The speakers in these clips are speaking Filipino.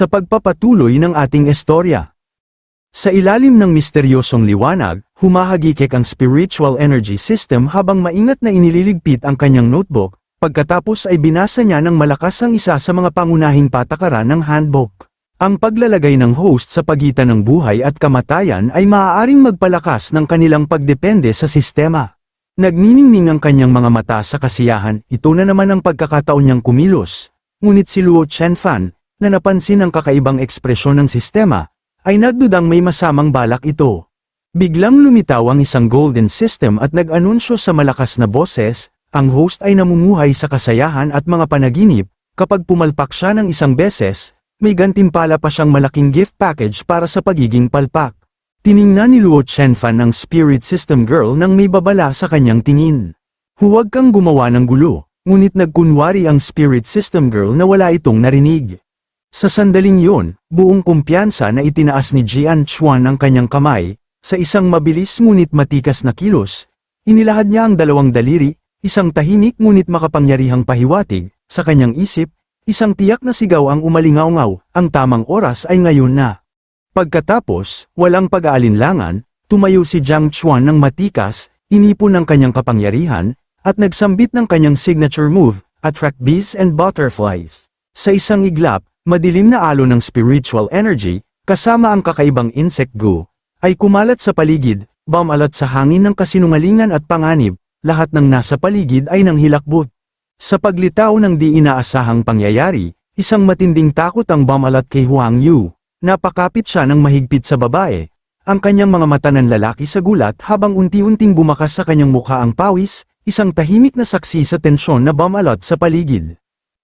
sa pagpapatuloy ng ating istorya. Sa ilalim ng misteryosong liwanag, humahagikik ang spiritual energy system habang maingat na inililigpit ang kanyang notebook, pagkatapos ay binasa niya ng malakas ang isa sa mga pangunahing patakaran ng handbook. Ang paglalagay ng host sa pagitan ng buhay at kamatayan ay maaaring magpalakas ng kanilang pagdepende sa sistema. Nagniningning ang kanyang mga mata sa kasiyahan, ito na naman ang pagkakataon niyang kumilos. Ngunit si Luo Chenfan, na napansin ang kakaibang ekspresyon ng sistema, ay nagdudang may masamang balak ito. Biglang lumitaw ang isang golden system at nag-anunsyo sa malakas na boses, ang host ay namumuhay sa kasayahan at mga panaginip, kapag pumalpak siya ng isang beses, may gantimpala pa siyang malaking gift package para sa pagiging palpak. Tiningnan ni Luo Chenfan ang spirit system girl nang may babala sa kanyang tingin. Huwag kang gumawa ng gulo, ngunit nagkunwari ang spirit system girl na wala itong narinig. Sa sandaling yun, buong kumpiyansa na itinaas ni Jian Chuan ang kanyang kamay, sa isang mabilis ngunit matikas na kilos, inilahad niya ang dalawang daliri, isang tahimik ngunit makapangyarihang pahiwatig, sa kanyang isip, isang tiyak na sigaw ang umalingaw ang tamang oras ay ngayon na. Pagkatapos, walang pag-aalinlangan, tumayo si Jiang Chuan ng matikas, inipon ang kanyang kapangyarihan, at nagsambit ng kanyang signature move, attract bees and butterflies. Sa isang iglap, madilim na alo ng spiritual energy, kasama ang kakaibang insect goo, ay kumalat sa paligid, bumalat sa hangin ng kasinungalingan at panganib, lahat ng nasa paligid ay nanghilakbot. Sa paglitaw ng di inaasahang pangyayari, isang matinding takot ang bumalat kay Huang Yu. Napakapit siya ng mahigpit sa babae, ang kanyang mga mata ng lalaki sa gulat habang unti-unting bumakas sa kanyang mukha ang pawis, isang tahimik na saksi sa tensyon na bumalot sa paligid.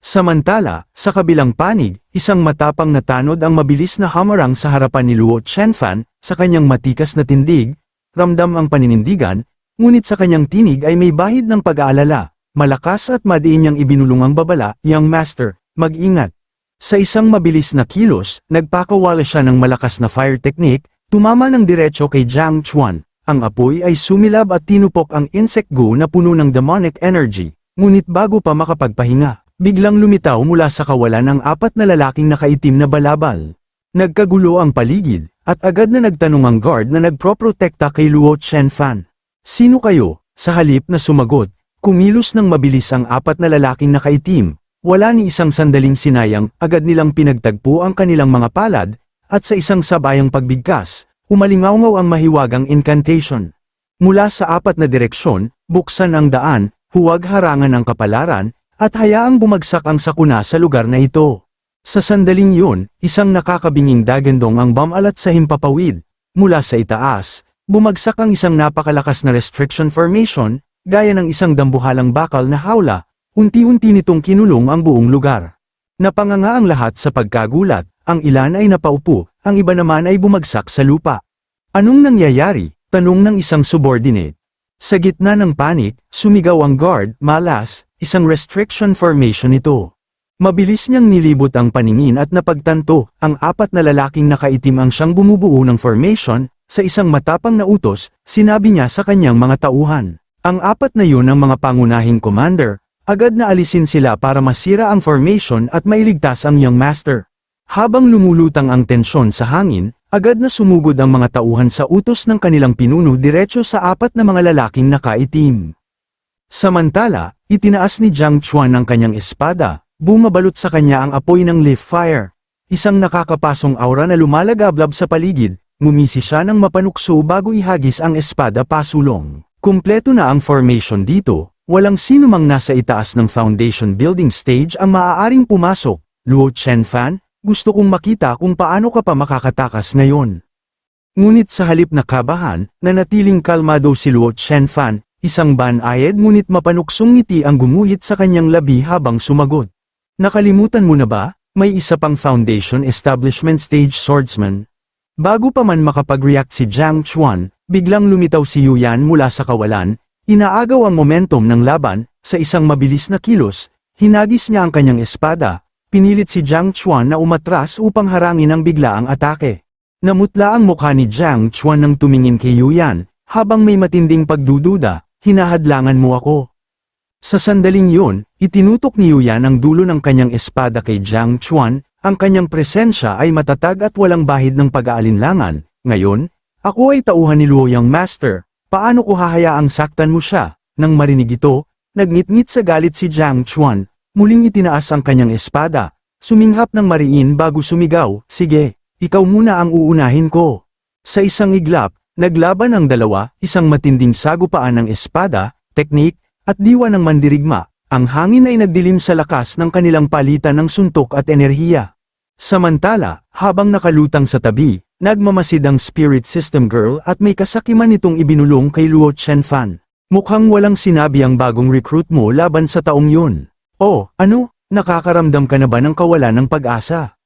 Samantala, sa kabilang panig, isang matapang na tanod ang mabilis na hamarang sa harapan ni Luo Chenfan, sa kanyang matikas na tindig, ramdam ang paninindigan, ngunit sa kanyang tinig ay may bahid ng pag-aalala, malakas at madiin niyang ibinulong ang babala, Young Master, mag-ingat. Sa isang mabilis na kilos, nagpakawala siya ng malakas na fire technique, tumama ng diretso kay Jiang Chuan. Ang apoy ay sumilab at tinupok ang insect goo na puno ng demonic energy, ngunit bago pa makapagpahinga, biglang lumitaw mula sa kawalan ang apat na lalaking nakaitim na balabal. Nagkagulo ang paligid, at agad na nagtanong ang guard na nagproprotekta kay Luo Chenfan. Sino kayo? Sa halip na sumagot, kumilos ng mabilis ang apat na lalaking nakaitim, wala ni isang sandaling sinayang, agad nilang pinagtagpo ang kanilang mga palad, at sa isang sabayang pagbigkas, umalingawngaw ang mahiwagang incantation. Mula sa apat na direksyon, buksan ang daan, huwag harangan ang kapalaran, at hayaang bumagsak ang sakuna sa lugar na ito. Sa sandaling yun, isang nakakabinging dagandong ang bumalat sa himpapawid. Mula sa itaas, bumagsak ang isang napakalakas na restriction formation, gaya ng isang dambuhalang bakal na hawla, Unti-unti nitong kinulong ang buong lugar. Napanganga ang lahat sa pagkagulat, ang ilan ay napaupo, ang iba naman ay bumagsak sa lupa. Anong nangyayari? Tanong ng isang subordinate. Sa gitna ng panik, sumigaw ang guard, malas, isang restriction formation ito. Mabilis niyang nilibot ang paningin at napagtanto, ang apat na lalaking nakaitim ang siyang bumubuo ng formation, sa isang matapang na utos, sinabi niya sa kanyang mga tauhan. Ang apat na yun ang mga pangunahing commander, Agad na alisin sila para masira ang formation at mailigtas ang young master. Habang lumulutang ang tensyon sa hangin, agad na sumugod ang mga tauhan sa utos ng kanilang pinuno diretso sa apat na mga lalaking nakaitim. Samantala, itinaas ni Jiang Chuan ang kanyang espada, bumabalot sa kanya ang apoy ng leaf fire. Isang nakakapasong aura na lumalagablab sa paligid, ngumisi siya ng mapanukso bago ihagis ang espada pasulong. Kumpleto na ang formation dito, Walang sino mang nasa itaas ng foundation building stage ang maaaring pumasok. Luo Chenfan, gusto kong makita kung paano ka pa makakatakas ngayon. Ngunit sa halip na kabahan, nanatiling kalmado si Luo Chenfan, isang banayad ngunit mapanuksong ngiti ang gumuhit sa kanyang labi habang sumagot. Nakalimutan mo na ba? May isa pang foundation establishment stage swordsman. Bago pa man makapag-react si Jiang Chuan, biglang lumitaw si Yuyan mula sa kawalan, Inaagaw ang momentum ng laban, sa isang mabilis na kilos, hinagis niya ang kanyang espada, pinilit si Jiang Chuan na umatras upang harangin ang biglaang atake. Namutla ang mukha ni Jiang Chuan nang tumingin kay Yuyan, habang may matinding pagdududa, hinahadlangan mo ako. Sa sandaling yun, itinutok ni Yuyan ang dulo ng kanyang espada kay Jiang Chuan, Ang kanyang presensya ay matatag at walang bahid ng pag-aalinlangan. Ngayon, ako ay tauhan ni Luoyang Master. Paano ko hahayaang saktan mo siya? Nang marinig ito, nagngit-ngit sa galit si Jiang Chuan. Muling itinaas ang kanyang espada. Suminghap ng mariin bago sumigaw, sige, ikaw muna ang uunahin ko. Sa isang iglap, naglaban ang dalawa, isang matinding sagupaan ng espada, teknik, at diwa ng mandirigma. Ang hangin ay nagdilim sa lakas ng kanilang palitan ng suntok at enerhiya. Samantala, habang nakalutang sa tabi, nagmamasid ang Spirit System Girl at may kasakiman itong ibinulong kay Luo Chenfan. Mukhang walang sinabi ang bagong recruit mo laban sa taong yun. Oh, ano? Nakakaramdam ka na ba ng kawalan ng pag-asa?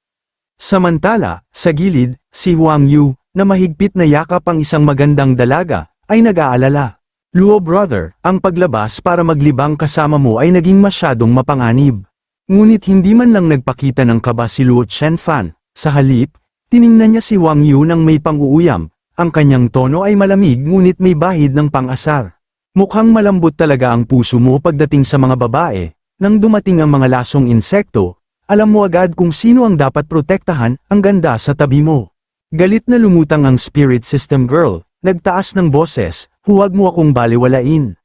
Samantala, sa gilid, si Huang Yu, na mahigpit na yakap ang isang magandang dalaga, ay nag-aalala. Luo brother, ang paglabas para maglibang kasama mo ay naging masyadong mapanganib. Ngunit hindi man lang nagpakita ng kaba si Luo Chenfan, sa halip, tiningnan niya si Wang Yu nang may pang-uuyam, ang kanyang tono ay malamig ngunit may bahid ng pang-asar. Mukhang malambot talaga ang puso mo pagdating sa mga babae, nang dumating ang mga lasong insekto, alam mo agad kung sino ang dapat protektahan, ang ganda sa tabi mo. Galit na lumutang ang spirit system girl, nagtaas ng boses, huwag mo akong baliwalain.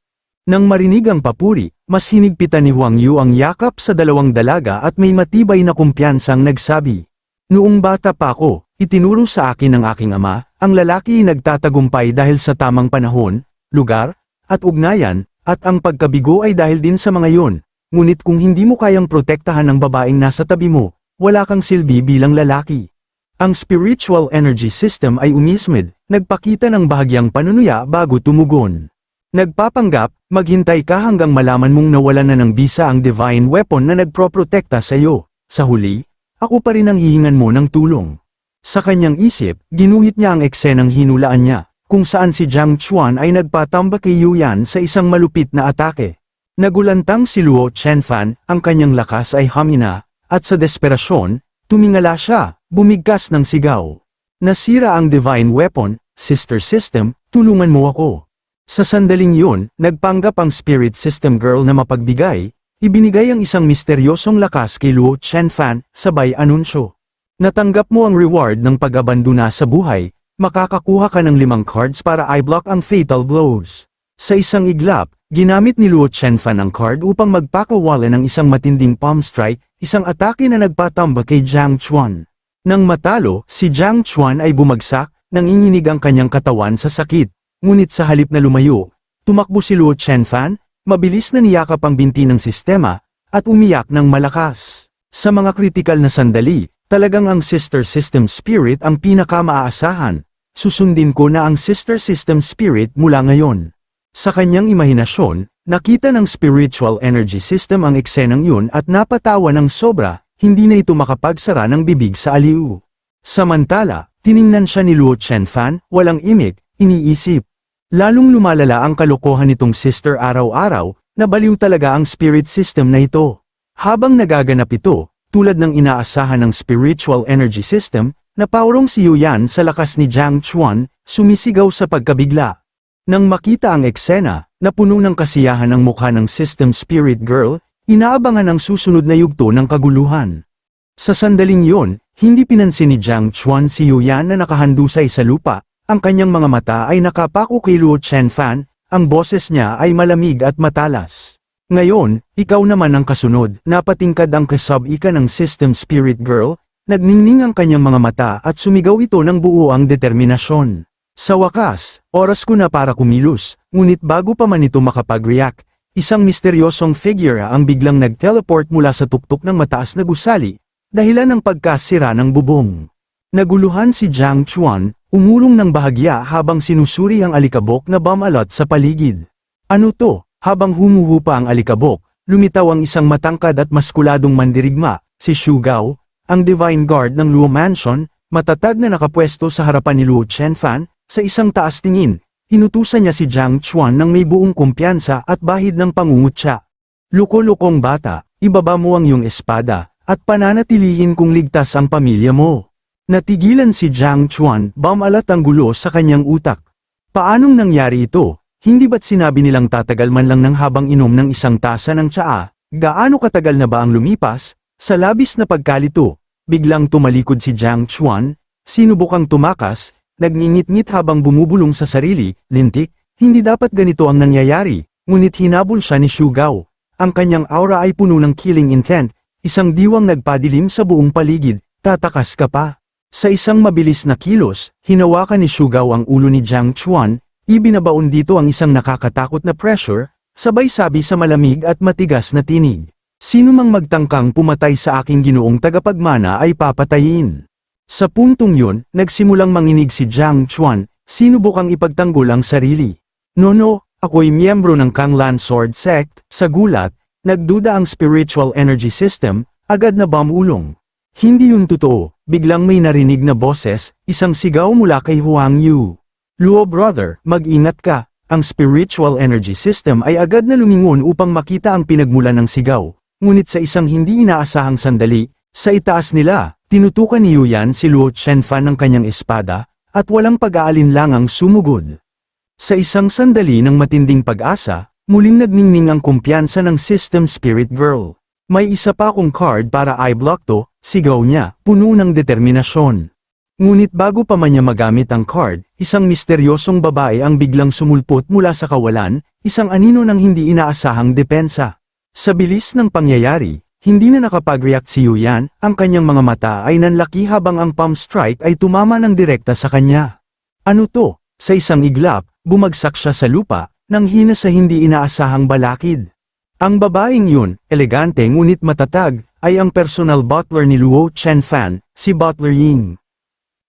Nang marinig ang papuri, mas hinigpitan ni Huang Yu ang yakap sa dalawang dalaga at may matibay na kumpiyansang nagsabi. Noong bata pa ako, itinuro sa akin ng aking ama, ang lalaki ay nagtatagumpay dahil sa tamang panahon, lugar, at ugnayan, at ang pagkabigo ay dahil din sa mga yon. Ngunit kung hindi mo kayang protektahan ang babaeng nasa tabi mo, wala kang silbi bilang lalaki. Ang spiritual energy system ay umismid, nagpakita ng bahagyang panunuya bago tumugon. Nagpapanggap, maghintay ka hanggang malaman mong nawalan na ng bisa ang divine weapon na nagproprotekta sa iyo. Sa huli, ako pa rin ang hihingan mo ng tulong. Sa kanyang isip, ginuhit niya ang eksenang hinulaan niya, kung saan si Jiang Chuan ay nagpatamba kay Yu Yan sa isang malupit na atake. Nagulantang si Luo Chenfan, ang kanyang lakas ay hamina, at sa desperasyon, tumingala siya, bumigkas ng sigaw. Nasira ang divine weapon, sister system, tulungan mo ako. Sa sandaling yun, nagpanggap ang spirit system girl na mapagbigay, ibinigay ang isang misteryosong lakas kay Luo Chenfan, sabay anunsyo. Natanggap mo ang reward ng pag-abandona sa buhay, makakakuha ka ng limang cards para i-block ang fatal blows. Sa isang iglap, ginamit ni Luo Chenfan ang card upang magpakawalan ng isang matinding palm strike, isang atake na nagpatamba kay Jiang Chuan. Nang matalo, si Jiang Chuan ay bumagsak, nanginginig ang kanyang katawan sa sakit. Ngunit sa halip na lumayo, tumakbo si Luo Chenfan, mabilis na niyakap ang binti ng sistema, at umiyak ng malakas. Sa mga kritikal na sandali, talagang ang sister system spirit ang pinakamaaasahan. Susundin ko na ang sister system spirit mula ngayon. Sa kanyang imahinasyon, nakita ng spiritual energy system ang eksenang yun at napatawa ng sobra, hindi na ito makapagsara ng bibig sa aliw. Samantala, tiningnan siya ni Luo Chenfan, walang imik, iniisip. Lalong lumalala ang kalokohan nitong sister araw-araw, nabaliw talaga ang spirit system na ito. Habang nagaganap ito, tulad ng inaasahan ng spiritual energy system, napaurong si Yuyan sa lakas ni Jiang Chuan, sumisigaw sa pagkabigla. Nang makita ang eksena, napuno ng kasiyahan ang mukha ng system spirit girl, inaabangan ang susunod na yugto ng kaguluhan. Sa sandaling yon, hindi pinansin ni Jiang Chuan si Yuyan na nakahandusay sa lupa, ang kanyang mga mata ay nakapako kay Luo Chenfan, ang boses niya ay malamig at matalas. Ngayon, ikaw naman ang kasunod, napatingkad ang kasab-ika ng System Spirit Girl, nagningning ang kanyang mga mata at sumigaw ito ng buo ang determinasyon. Sa wakas, oras ko na para kumilos, ngunit bago pa man ito makapag-react, isang misteryosong figure ang biglang nag-teleport mula sa tuktok ng mataas na gusali, dahilan ng pagkasira ng bubong. Naguluhan si Jiang Chuan, Umulong ng bahagya habang sinusuri ang alikabok na bumalot sa paligid. Ano to? Habang humuhupa ang alikabok, lumitaw ang isang matangkad at maskuladong mandirigma, si Shu Gao, ang Divine Guard ng Luo Mansion, matatag na nakapwesto sa harapan ni Luo Chenfan, sa isang taas tingin, hinutusan niya si Jiang Chuan ng may buong kumpiyansa at bahid ng pangungutya. Luko-lukong bata, ibaba mo ang iyong espada, at pananatilihin kung ligtas ang pamilya mo. Natigilan si Jiang Chuan, bamalat ang gulo sa kanyang utak. Paanong nangyari ito? Hindi ba't sinabi nilang tatagal man lang ng habang inom ng isang tasa ng tsaa? Gaano katagal na ba ang lumipas? Sa labis na pagkalito, biglang tumalikod si Jiang Chuan, sinubukang tumakas, nagngingit-ngit habang bumubulong sa sarili, lintik, hindi dapat ganito ang nangyayari, ngunit hinabol siya ni Xu Gao. Ang kanyang aura ay puno ng killing intent, isang diwang nagpadilim sa buong paligid, tatakas ka pa. Sa isang mabilis na kilos, hinawakan ni Xu Gao ang ulo ni Jiang Chuan, ibinabaon dito ang isang nakakatakot na pressure, sabay sabi sa malamig at matigas na tinig. Sino mang magtangkang pumatay sa aking ginoong tagapagmana ay papatayin. Sa puntong yun, nagsimulang manginig si Jiang Chuan, sinubukang ipagtanggol ang sarili. No no, ako'y miyembro ng Kanglan Sword Sect, sa gulat, nagduda ang spiritual energy system, agad na bamulong. Hindi yun totoo, biglang may narinig na boses, isang sigaw mula kay Huang Yu. Luo brother, mag-ingat ka, ang spiritual energy system ay agad na lumingon upang makita ang pinagmulan ng sigaw. Ngunit sa isang hindi inaasahang sandali, sa itaas nila, tinutukan ni Yuyan si Luo Chenfan ng kanyang espada, at walang pag-aalinlangang sumugod. Sa isang sandali ng matinding pag-asa, muling nagningning ang kumpiyansa ng System Spirit Girl. May isa pa akong card para i-block to, sigaw niya, puno ng determinasyon. Ngunit bago pa man niya magamit ang card, isang misteryosong babae ang biglang sumulpot mula sa kawalan, isang anino ng hindi inaasahang depensa. Sa bilis ng pangyayari, hindi na nakapag-react si Yuyan, ang kanyang mga mata ay nanlaki habang ang palm strike ay tumama ng direkta sa kanya. Ano to? Sa isang iglap, bumagsak siya sa lupa, nang hina sa hindi inaasahang balakid. Ang babaeng yun, elegante ngunit matatag, ay ang personal butler ni Luo Chenfan, si Butler Ying.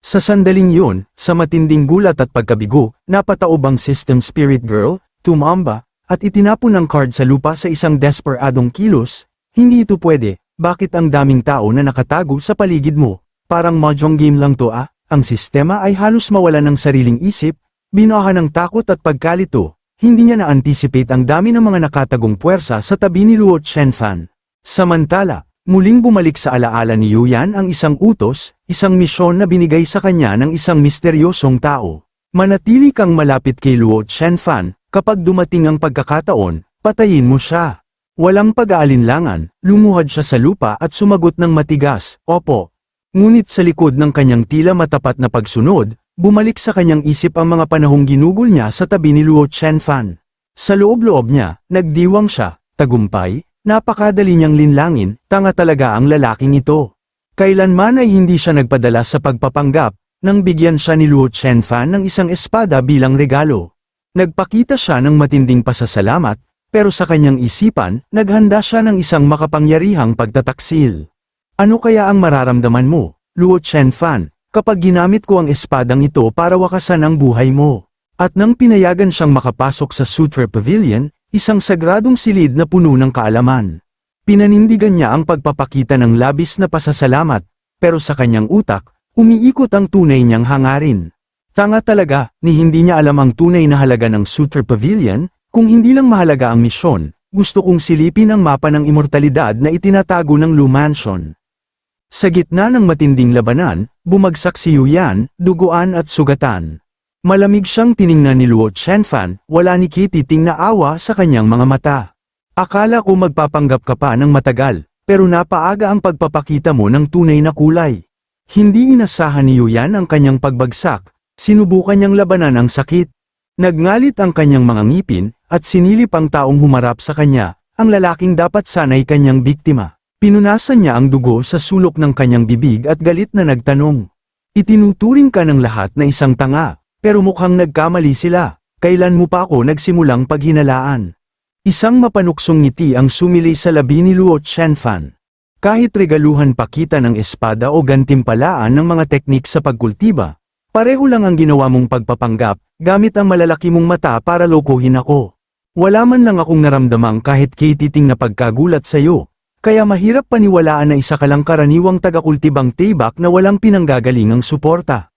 Sa sandaling yun, sa matinding gulat at pagkabigo, napataob ang System Spirit Girl, tumamba, at itinapon ang card sa lupa sa isang desperadong kilos, hindi ito pwede, bakit ang daming tao na nakatago sa paligid mo, parang mahjong game lang to ah, ang sistema ay halos mawala ng sariling isip, binaha ng takot at pagkalito, hindi niya na-anticipate ang dami ng mga nakatagong puwersa sa tabi ni Luo Chenfan. Samantala, muling bumalik sa alaala ni Yuyan ang isang utos, isang misyon na binigay sa kanya ng isang misteryosong tao. Manatili kang malapit kay Luo Chenfan, Kapag dumating ang pagkakataon, patayin mo siya. Walang pag-aalinlangan, lumuhad siya sa lupa at sumagot ng matigas, opo. Ngunit sa likod ng kanyang tila matapat na pagsunod, bumalik sa kanyang isip ang mga panahong ginugol niya sa tabi ni Luo Chenfan. Sa loob-loob niya, nagdiwang siya, tagumpay, napakadali niyang linlangin, tanga talaga ang lalaking ito. Kailanman ay hindi siya nagpadala sa pagpapanggap, nang bigyan siya ni Luo Chenfan ng isang espada bilang regalo. Nagpakita siya ng matinding pasasalamat, pero sa kanyang isipan, naghanda siya ng isang makapangyarihang pagtataksil. Ano kaya ang mararamdaman mo, Luo Chen Fan, kapag ginamit ko ang espadang ito para wakasan ang buhay mo? At nang pinayagan siyang makapasok sa Sutra Pavilion, isang sagradong silid na puno ng kaalaman. Pinanindigan niya ang pagpapakita ng labis na pasasalamat, pero sa kanyang utak, umiikot ang tunay niyang hangarin. Tanga talaga, ni hindi niya alam ang tunay na halaga ng Sutra Pavilion, kung hindi lang mahalaga ang misyon, gusto kong silipin ang mapa ng immortalidad na itinatago ng Lu Mansion. Sa gitna ng matinding labanan, bumagsak si Yuyan, duguan at sugatan. Malamig siyang tiningnan ni Luo Chenfan, wala ni Kititing na awa sa kanyang mga mata. Akala ko magpapanggap ka pa ng matagal, pero napaaga ang pagpapakita mo ng tunay na kulay. Hindi inasahan ni Yuyan ang kanyang pagbagsak, Sinubukan niyang labanan ang sakit. Nagngalit ang kanyang mga ngipin, at sinilip ang taong humarap sa kanya, ang lalaking dapat sanay kanyang biktima. Pinunasan niya ang dugo sa sulok ng kanyang bibig at galit na nagtanong. Itinuturing ka ng lahat na isang tanga, pero mukhang nagkamali sila, kailan mo pa ako nagsimulang paghinalaan. Isang mapanuksong ngiti ang sumili sa labi ni Luo Chenfan. Kahit regaluhan pa kita ng espada o gantimpalaan ng mga teknik sa pagkultiba, Pareho lang ang ginawa mong pagpapanggap, gamit ang malalaki mong mata para lokohin ako. Wala man lang akong naramdamang kahit kititing na pagkagulat sa'yo, kaya mahirap paniwalaan na isa ka lang karaniwang tagakultibang tibak na walang pinanggagalingang suporta.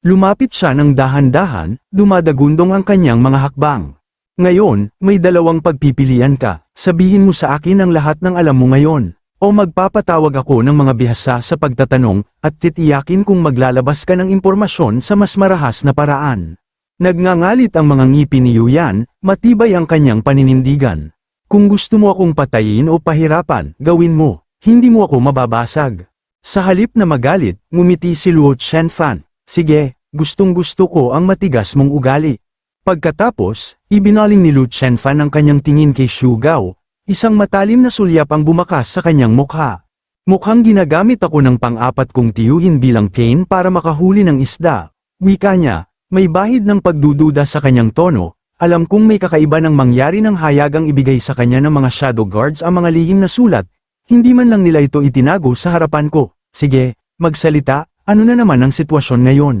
Lumapit siya ng dahan-dahan, dumadagundong ang kanyang mga hakbang. Ngayon, may dalawang pagpipilian ka, sabihin mo sa akin ang lahat ng alam mo ngayon. O magpapatawag ako ng mga bihasa sa pagtatanong, at titiyakin kung maglalabas ka ng impormasyon sa mas marahas na paraan. Nagngangalit ang mga ngipin ni Yuyan, matibay ang kanyang paninindigan. Kung gusto mo akong patayin o pahirapan, gawin mo, hindi mo ako mababasag. Sa halip na magalit, ngumiti si Luo Chenfan. Sige, gustong gusto ko ang matigas mong ugali. Pagkatapos, ibinaling ni Lu Chenfan ang kanyang tingin kay Xu Gao, isang matalim na sulyap ang bumakas sa kanyang mukha. Mukhang ginagamit ako ng pang-apat kong tiyuhin bilang pain para makahuli ng isda. Wika niya, may bahid ng pagdududa sa kanyang tono, alam kong may kakaiba ng mangyari ng hayagang ibigay sa kanya ng mga shadow guards ang mga lihim na sulat, hindi man lang nila ito itinago sa harapan ko. Sige, magsalita, ano na naman ang sitwasyon ngayon?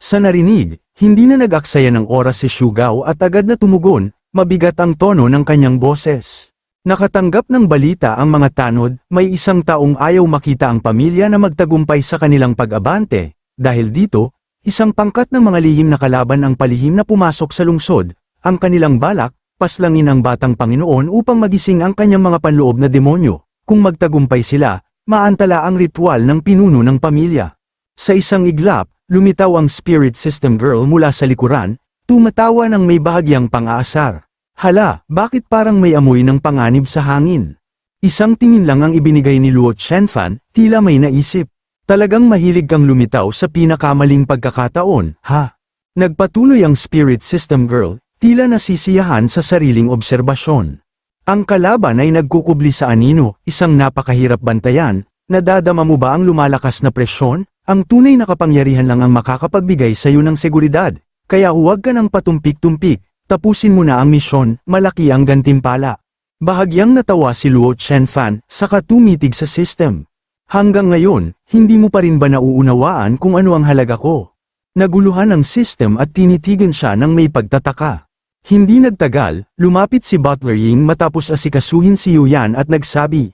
Sa narinig, hindi na nag-aksaya ng oras si Shugao at agad na tumugon, mabigat ang tono ng kanyang boses. Nakatanggap ng balita ang mga tanod, may isang taong ayaw makita ang pamilya na magtagumpay sa kanilang pag-abante, dahil dito, isang pangkat ng mga lihim na kalaban ang palihim na pumasok sa lungsod, ang kanilang balak, paslangin ang batang Panginoon upang magising ang kanyang mga panloob na demonyo, kung magtagumpay sila, maantala ang ritual ng pinuno ng pamilya. Sa isang iglap, lumitaw ang spirit system girl mula sa likuran, tumatawa ng may bahagyang pang-aasar. Hala, bakit parang may amoy ng panganib sa hangin? Isang tingin lang ang ibinigay ni Luo Chenfan, tila may naisip. Talagang mahilig kang lumitaw sa pinakamaling pagkakataon, ha? Nagpatuloy ang spirit system girl, tila nasisiyahan sa sariling obserbasyon. Ang kalaban ay nagkukubli sa anino, isang napakahirap bantayan, nadadama mo ba ang lumalakas na presyon? Ang tunay na kapangyarihan lang ang makakapagbigay sa iyo ng seguridad, kaya huwag ka nang patumpik-tumpik, tapusin mo na ang misyon, malaki ang gantimpala. Bahagyang natawa si Luo Chenfan, saka tumitig sa system. Hanggang ngayon, hindi mo pa rin ba nauunawaan kung ano ang halaga ko? Naguluhan ang system at tinitigan siya ng may pagtataka. Hindi nagtagal, lumapit si Butler Ying matapos asikasuhin si Yuyan at nagsabi,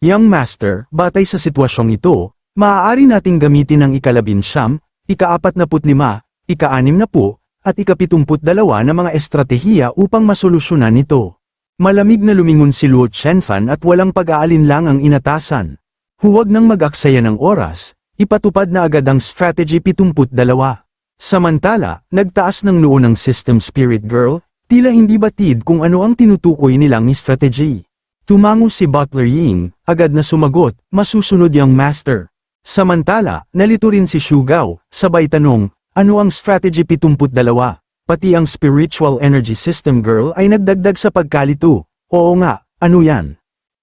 Young Master, batay sa sitwasyong ito, maaari nating gamitin ang ikalabin siyam, ika-apat na lima, ika-anim na po, at ika-pitumput dalawa na mga estratehiya upang masolusyonan ito. Malamig na lumingon si Luo Chenfan at walang pag-aalin ang inatasan. Huwag nang mag-aksaya ng oras, ipatupad na agad ang strategy 72. Samantala, nagtaas ng noo ng System Spirit Girl, tila hindi batid kung ano ang tinutukoy nilang strategy. Tumango si Butler Ying, agad na sumagot, masusunod yung master. Samantala, nalito rin si Shugao, sabay tanong, ano ang strategy 72? Pati ang spiritual energy system girl ay nagdagdag sa pagkalito. Oo nga, ano yan?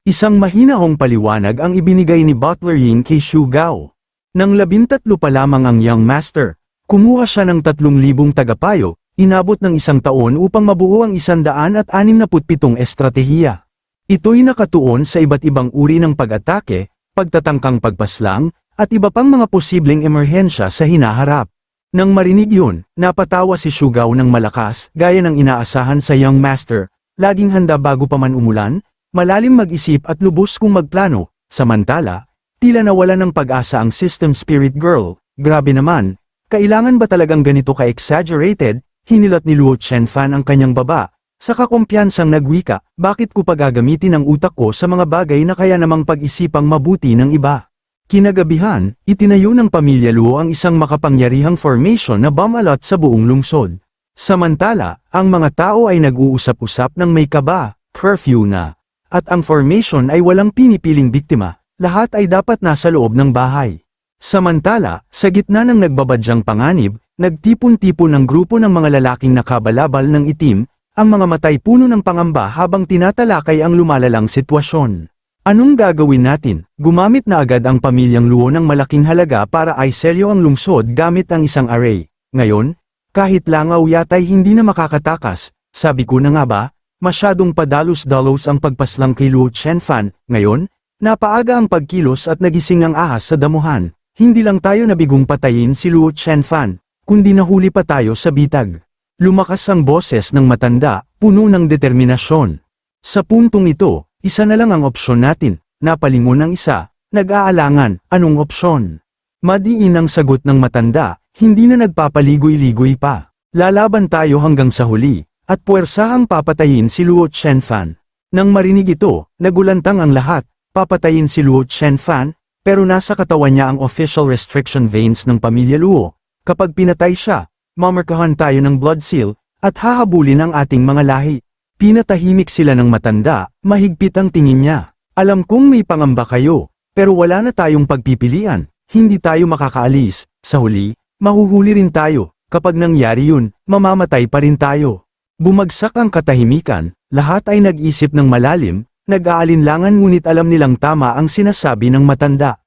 Isang mahinahong paliwanag ang ibinigay ni Butler Ying kay Shugao. Nang labintatlo pa lamang ang young master, kumuha siya ng tatlong libong tagapayo, inabot ng isang taon upang mabuo ang isandaan at anim na putpitong estratehiya. Ito'y nakatuon sa iba't ibang uri ng pag-atake, pagtatangkang pagpaslang, at iba pang mga posibleng emerhensya sa hinaharap. Nang marinig yun, napatawa si Shugao ng malakas, gaya ng inaasahan sa young master, laging handa bago pa man umulan, malalim mag-isip at lubos kung magplano, samantala, tila nawala ng pag-asa ang system spirit girl, grabe naman, kailangan ba talagang ganito ka-exaggerated, hinilat ni Luo Chenfan ang kanyang baba, sa kakumpiyansang nagwika, bakit ko pa gagamitin ang utak ko sa mga bagay na kaya namang pag-isipang mabuti ng iba. Kinagabihan, itinayo ng pamilya Luo ang isang makapangyarihang formation na bumalot sa buong lungsod. Samantala, ang mga tao ay nag-uusap-usap ng may kaba, curfew na. At ang formation ay walang pinipiling biktima, lahat ay dapat nasa loob ng bahay. Samantala, sa gitna ng nagbabadyang panganib, nagtipon-tipon ng grupo ng mga lalaking nakabalabal ng itim, ang mga matay puno ng pangamba habang tinatalakay ang lumalalang sitwasyon. Anong gagawin natin? Gumamit na agad ang pamilyang Luo ng malaking halaga para aiselyo ang lungsod gamit ang isang array. Ngayon, kahit langaw yata'y hindi na makakatakas, sabi ko na nga ba, masyadong padalos-dalos ang pagpaslang kay Luo Chenfan, ngayon, napaaga ang pagkilos at nagising ang ahas sa damuhan. Hindi lang tayo nabigong patayin si Luo Chenfan, kundi nahuli pa tayo sa bitag. Lumakas ang boses ng matanda, puno ng determinasyon. Sa puntong ito, isa na lang ang opsyon natin, napalingon ng isa, nag-aalangan, anong opsyon? Madiin ang sagot ng matanda, hindi na nagpapaligoy-ligoy pa. Lalaban tayo hanggang sa huli, at puwersahang papatayin si Luo Chenfan. Nang marinig ito, nagulantang ang lahat, papatayin si Luo Chenfan, pero nasa katawan niya ang official restriction veins ng pamilya Luo. Kapag pinatay siya, mamarkahan tayo ng blood seal, at hahabulin ang ating mga lahi. Pinatahimik sila ng matanda, mahigpit ang tingin niya. Alam kong may pangamba kayo, Pero wala na tayong pagpipilian, hindi tayo makakaalis, sa huli, mahuhuli rin tayo, kapag nangyari yun, mamamatay pa rin tayo. Bumagsak ang katahimikan, lahat ay nag-isip ng malalim, nag-aalinlangan ngunit alam nilang tama ang sinasabi ng matanda.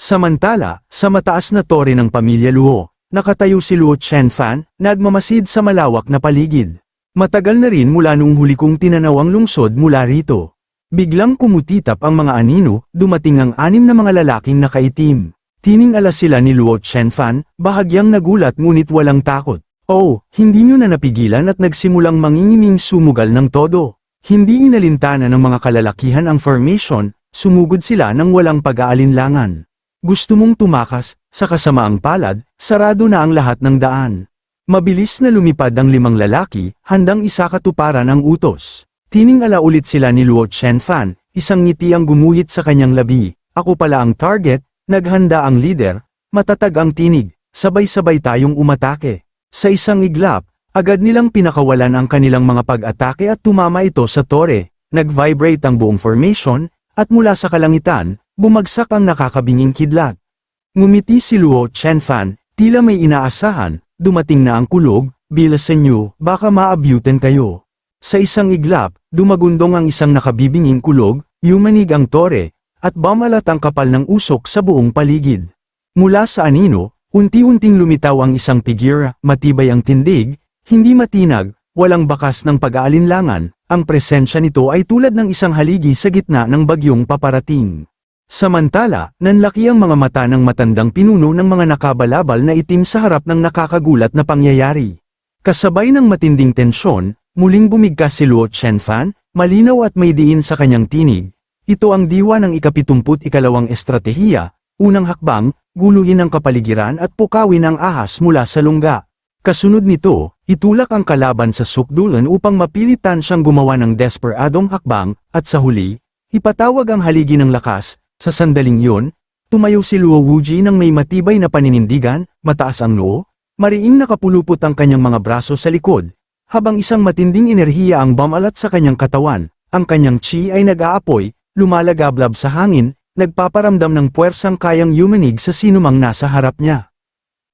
Samantala, sa mataas na tore ng pamilya Luo, nakatayo si Luo Chenfan, nagmamasid sa malawak na paligid. Matagal na rin mula nung huli kong tinanaw ang lungsod mula rito. Biglang kumutitap ang mga anino, dumating ang anim na mga lalaking nakaitim. Tining-ala sila ni Luo Chenfan, bahagyang nagulat ngunit walang takot. Oh, hindi nyo na napigilan at nagsimulang mangingiming sumugal ng todo. Hindi inalintana ng mga kalalakihan ang formation, sumugod sila ng walang pag-aalinlangan. Gusto mong tumakas, sa kasamaang palad, sarado na ang lahat ng daan. Mabilis na lumipad ang limang lalaki, handang isakatuparan ang utos. Tining-ala ulit sila ni Luo Chenfan, isang ngiti ang gumuhit sa kanyang labi. Ako pala ang target, naghanda ang leader, matatag ang tinig, sabay-sabay tayong umatake. Sa isang iglap, agad nilang pinakawalan ang kanilang mga pag-atake at tumama ito sa tore, nag-vibrate ang buong formation, at mula sa kalangitan, bumagsak ang nakakabinging kidlat. Ngumiti si Luo Chenfan, tila may inaasahan, dumating na ang kulog, bilasan nyo, baka maabutin kayo. Sa isang iglap, dumagundong ang isang nakabibinging kulog, yumanig ang tore, at bamalat ang kapal ng usok sa buong paligid. Mula sa anino, unti-unting lumitaw ang isang figure, matibay ang tindig, hindi matinag, walang bakas ng pag-aalinlangan, ang presensya nito ay tulad ng isang haligi sa gitna ng bagyong paparating. Samantala, nanlaki ang mga mata ng matandang pinuno ng mga nakabalabal na itim sa harap ng nakakagulat na pangyayari. Kasabay ng matinding tensyon, muling bumigkas si Luo Chenfan, malinaw at may diin sa kanyang tinig. Ito ang diwa ng ikapitumput ikalawang estratehiya, unang hakbang, guluhin ang kapaligiran at pukawin ang ahas mula sa lungga. Kasunod nito, itulak ang kalaban sa sukdulan upang mapilitan siyang gumawa ng desperadong hakbang, at sa huli, ipatawag ang haligi ng lakas, sa sandaling yun, tumayo si Luo Wuji ng may matibay na paninindigan, mataas ang noo, mariing nakapulupot ang kanyang mga braso sa likod, habang isang matinding enerhiya ang bumalat sa kanyang katawan, ang kanyang chi ay nag-aapoy, lumalagablab sa hangin, nagpaparamdam ng puwersang kayang yumanig sa sinumang nasa harap niya.